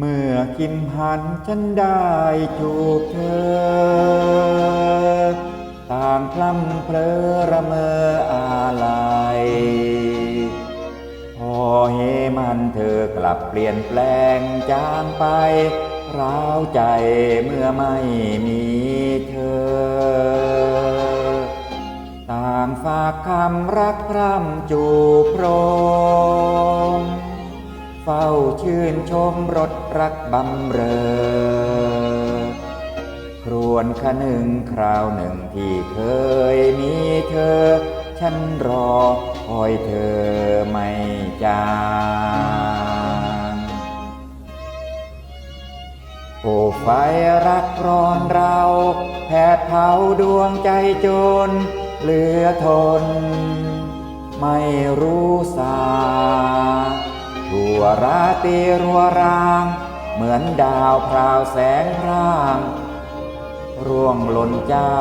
เมื่อคิมหันฉันได้จูบเธอต่างพลัำเพลอระเมออาลัย พอเฮมันเธอกลับเปลี่ยนแปลงจางไป ร้าวใจเมื่อไม่มีเธอ ต่างฝากคำรักพร่ำจูบโปรม เฝ้าชื่นชมรถรักบำเรอ ครวนคะหนึ่งคราวหนึ่งที่เคยมีเธอ ฉันรอคอยเธอไม่จางโอ้ไฟรักร้อนเราแผดเผาดวงใจจนเหลือทน ไม่รู้สา ทั่วราตรีรัวราง เหมือนดาวพราวแสงร่าง ร่วงหล่นจา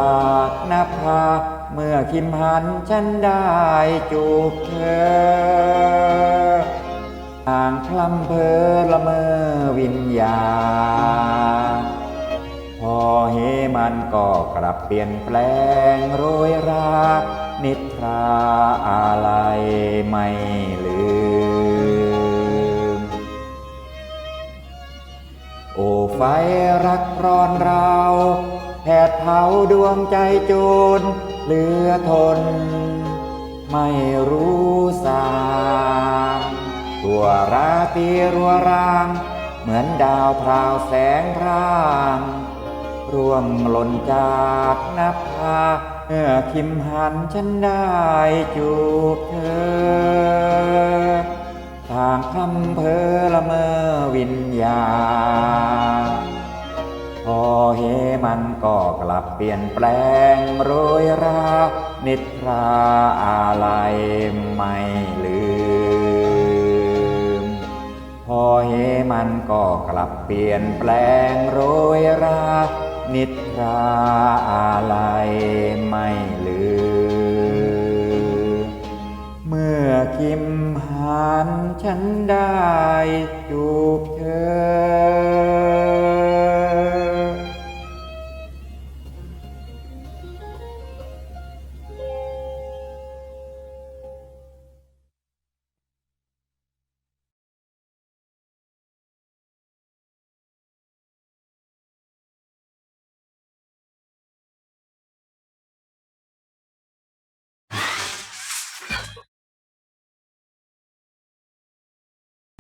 กน้าผาเมื่อคิมหันฉันได้จูบเธอต่างพลัมเพอละเมอวิญญา พอเฮมันก็กลับเปลี่ยนแปลงโรยรา นิทราอะไรไม่เหลืม โอ้ไฟรักร้อนราวแผดเผาดวงใจโจรเหลือทน ไม่รู้สางตัวราตรีรัวราง เหมือนดาวพราวแสงร่างร่วงหล่นจากหน้าผาเมื่อคิมหันฉันได้จูบเธอต่างคำเพอละเมอวิญญาณ เปลี่ยนแปลงโรยรา นิทราอะไรไม่ลืม พอเฮมันก็กลับเปลี่ยนแปลงโรยรา นิทราอะไรไม่ลืม เมื่อคิมหันฉันได้จู